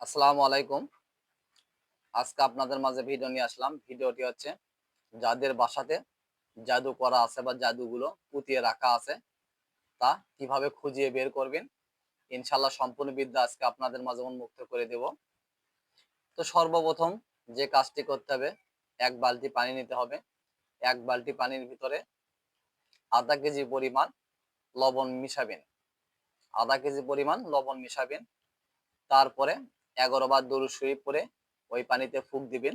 আসসালামু আলাইকুম। আজকে আপনাদের মাঝে ভিডিও নিয়ে আসলাম। ভিডিওটি হচ্ছে যাদের বাসাতে জাদু করা আছে বা জাদুগুলো পুঁতিয়ে রাখা আছে, তা কীভাবে খুঁজিয়ে বের করবেন? ইনশাল্লাহ সম্পূর্ণ বিদ্যা আজকে আপনাদের মাঝে উন্মুক্ত করে দেব। তো সর্বপ্রথম যে কাজটি করতে হবে, এক বালতি পানি নিতে হবে। এক বালতি পানির ভিতরে আধা কেজি পরিমাণ লবণ মিশাবেন। আধা কেজি পরিমাণ লবণ মিশাবেন। তারপরে এগারো বার দরুদ শরীফ পরে ওই পানিতে ফুক দিবেন।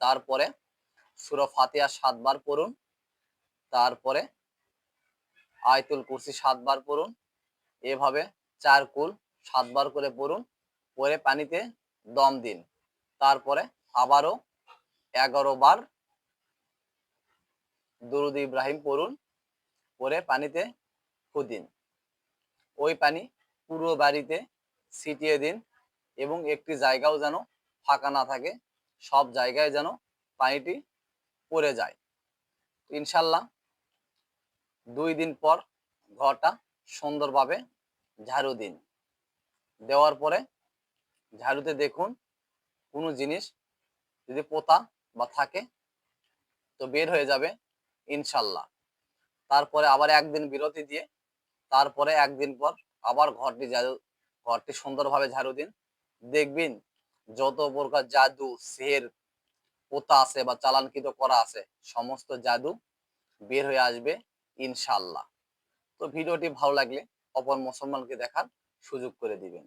তারপরে সুরো ফাতিয়া সাতবার পড়ুন। তারপরে আয়তুল কুরসি সাতবার পড়ুন। এভাবে চার কুল সাতবার করে পড়ুন। পরে পানিতে দম দিন। তারপরে আবারও এগারো বার দরুদ ইব্রাহিম পড়ুন। পরে পানিতে ফুদিন ওই পানি পুরো বাড়িতে ছিটিয়ে দিন। এবং একটি জায়গাও যেন ফাঁকা না থাকে, সব জায়গায় যেন পানিটি পড়ে যায়। ইনশাল্লাহ দুই দিন পর ঘরটা সুন্দরভাবে ঝাড়ু দিন। দেওয়ার পরে ঝাড়ুতে দেখুন কোনো জিনিস যদি পোতা বা থাকে তো বের হয়ে যাবে ইনশাল্লাহ। তারপরে আবার একদিন বিরতি দিয়ে তারপরে একদিন পর আবার ঘরটি ঝাড়ু, ঘরটি সুন্দরভাবে ঝাড়ু দিন। দেখবেন যত প্রকার জাদু, সের পোতা আছে বা চালানকৃত করা আছে, সমস্ত জাদু বের হয়ে আসবে ইনশাল্লাহ তো ভিডিওটি ভালো লাগলে অপর মুসলমানকে দেখার সুযোগ করে দিবেন।